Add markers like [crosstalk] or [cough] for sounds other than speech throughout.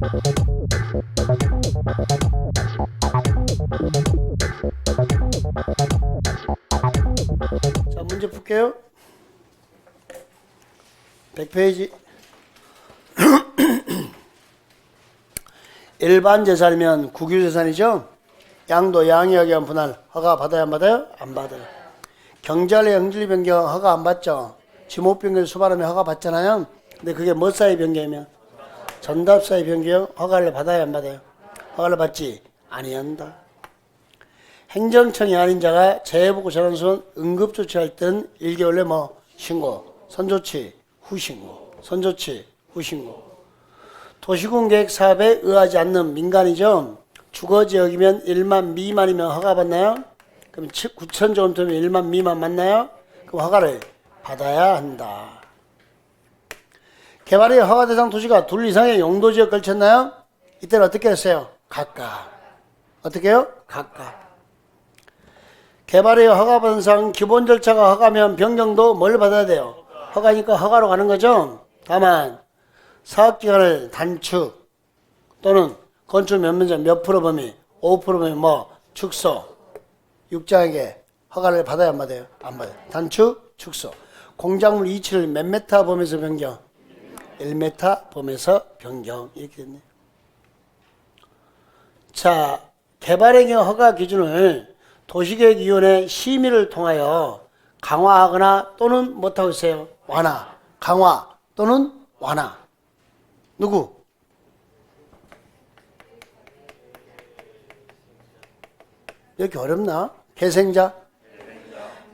자, 문제 풀게요. 100페이지. [clears throat] 일반 재산이면 국유 재산이죠. 양도 양의하게 의한 분할 허가 받아야 안 받아요? 안 받아요. 경찰의 영질 변경 허가 안 받죠. 지목 변경 수반하면 허가 받잖아요. 근데 그게 뭐 사이 변경이면 전답 사이 변경 허가를 받아야 안 받아요? 허가를 받지 아니한다. 행정청이 아닌 자가 재해보고 전환수는 응급조치할 땐 1개월 내 뭐 신고, 선조치, 후신고, 선조치, 후신고. 도시군계획 사업에 의하지 않는 민간이죠. 주거지역이면 1만 미만이면 허가 받나요? 그럼 9천 정도면 1만 미만 맞나요? 그럼 허가를 받아야 한다. 개발의 허가 대상 도시가 둘 이상의 용도 지역 걸쳤나요? 이때는 어떻게 했어요? 각각. 어떻게 해요? 각각. 개발의 허가받은 상 기본 절차가 허가면 변경도 뭘 받아야 돼요? 허가니까 허가로 가는 거죠. 다만 사업기간을 단축 또는 건축 면면적 몇 프로 범위, 5% 범위 뭐 축소, 육장에게 허가를 받아야 안 받아요? 안 받아요. 단축, 축소. 공작물 이치를 몇 메타 범위에서 변경? 1메타 범위에서 변경 이렇게 됐네요. 자, 개발행위 허가 기준을 도시계획위원회 심의를 통하여 강화하거나 또는 못하고 있어요. 완화, 강화 또는 완화. 누구? 이렇게 어렵나? 개생자?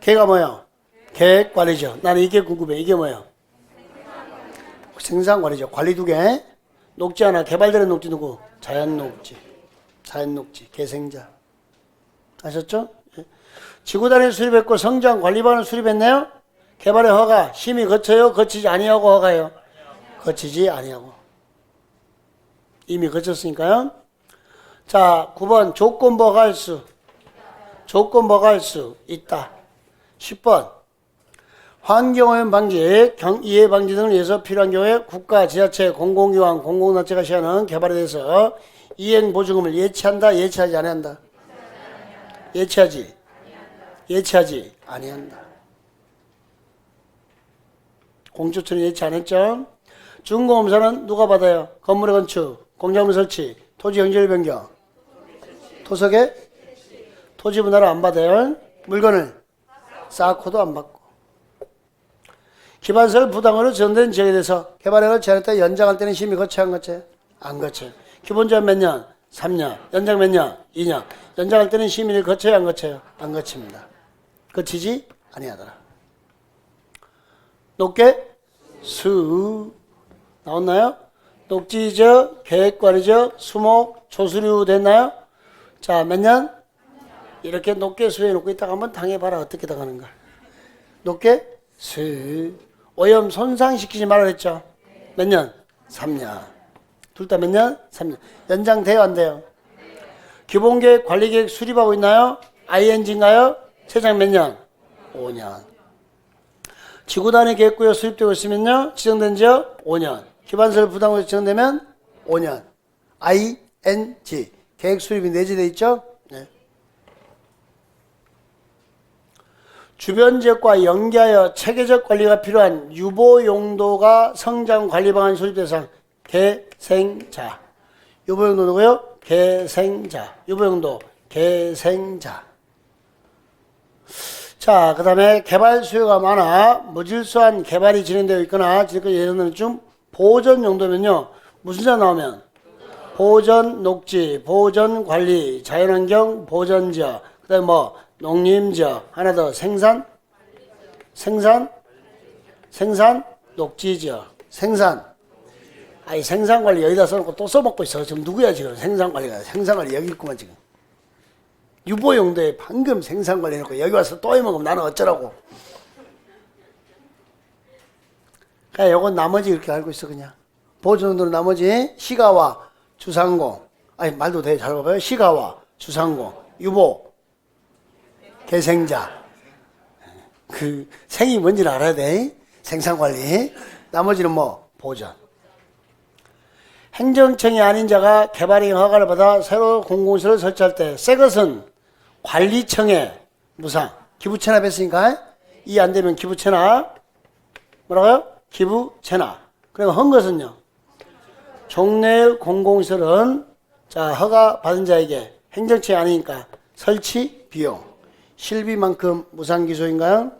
개가 뭐야? 계획관리죠. 나는 이게 궁금해. 이게 뭐야? 생산 관리죠. 관리 두 개. 녹지 하나. 개발되는 녹지 누구? 자연 녹지. 자연 녹지. 개생자. 아셨죠? 예. 지구 단위 수립했고 성장 관리반을 수립했나요? 개발의 허가 심의 거쳐요? 거치지 아니하고 허가요? 거치지 아니하고. 이미 거쳤으니까요. 자, 9번 조건 버가할 수. 조건 버가할 수 있다. 10번 환경오염 방지, 경, 이해 방지 등을 위해서 필요한 경우에 국가, 지자체, 공공기관, 공공단체가 시하는 개발에 대해서 이행 보증금을 예치한다, 예치하지 아니한다. 예치하지, 예치하지 아니한다. 공주처는 예치 안 했죠? 준공검사는 누가 받아요? 건물의 건축, 공작물 설치, 토지 연결 변경, 토석에 토지 분할을 안 받아요. 물건을 쌓고도 안 받고. 기반설 부당으로 지정된 지역에 대해서 개발행을 제한했다 연장할 때는 심의 거쳐야 안 거쳐요? 안 거쳐요. 기본적으로 몇 년? 3년. 연장 몇 년? 2년. 연장할 때는 심의를 거쳐야 안 거쳐요? 안 거칩니다. 거치지 아니하더라. 높게 수 나왔나요? 녹지적, 계획관리적, 수목, 조수류 됐나요? 자, 몇 년? 이렇게 높게 수해 놓고 있다가 한번 당해봐라. 어떻게 당하는가. 높게 수. 오염 손상시키지 말라 했죠? 몇 년? 3년. 둘 다 몇 년? 3년. 연장돼요? 안 돼요? 기본계획, 관리계획 수립하고 있나요? ING인가요? 세장 몇 년? 5년. 지구단위 계획구역 수립되고 있으면요? 지정된 지역 5년. 기반설 부담으로 지정되면 5년. ING. 계획 수립이 내재되어 있죠? 네. 주변 지역과 연계하여 체계적 관리가 필요한 유보 용도가 성장 관리 방안 수립 대상 개생자. 유보 용도 누구요? 개생자. 유보 용도 개생자. 자, 그 다음에 개발 수요가 많아 무질서한 개발이 진행되어 있거나 지금 예를 들면 좀 보전 용도면요. 무슨 자 나오면 보전 녹지, 보전 관리, 자연환경 보전 지역, 그 다음에 뭐 농림지역, 하나 더 생산, 생산, 생산, 녹지지역, 생산. 아니 생산관리 여기다 써놓고 또 써먹고 있어. 지금 누구야 지금 생산관리가 생산관리 여기 있구만 지금. 유보용도에 방금 생산관리 해놓고 여기 와서 또 해먹으면 나는 어쩌라고. 그냥 요건 나머지 이렇게 알고 있어 그냥. 보존도는 나머지 시가와 주상공. 아니 말도 되게 잘 봐봐요. 시가와 주상공. 유보. 개생자. 그 생이 뭔지는 알아야 돼. 생산관리. 나머지는 뭐 보존. 행정청이 아닌 자가 개발행 허가를 받아 새로 공공시설을 설치할 때 새 것은 관리청에 무상 기부 체납했으니까 이 안 되면 기부 체납 뭐라고요? 기부 체납 그리고 헌 것은요 종래 공공시설은 자 허가 받은 자에게 행정청이 아니니까 설치 비용 실비만큼 무상 기소인가요?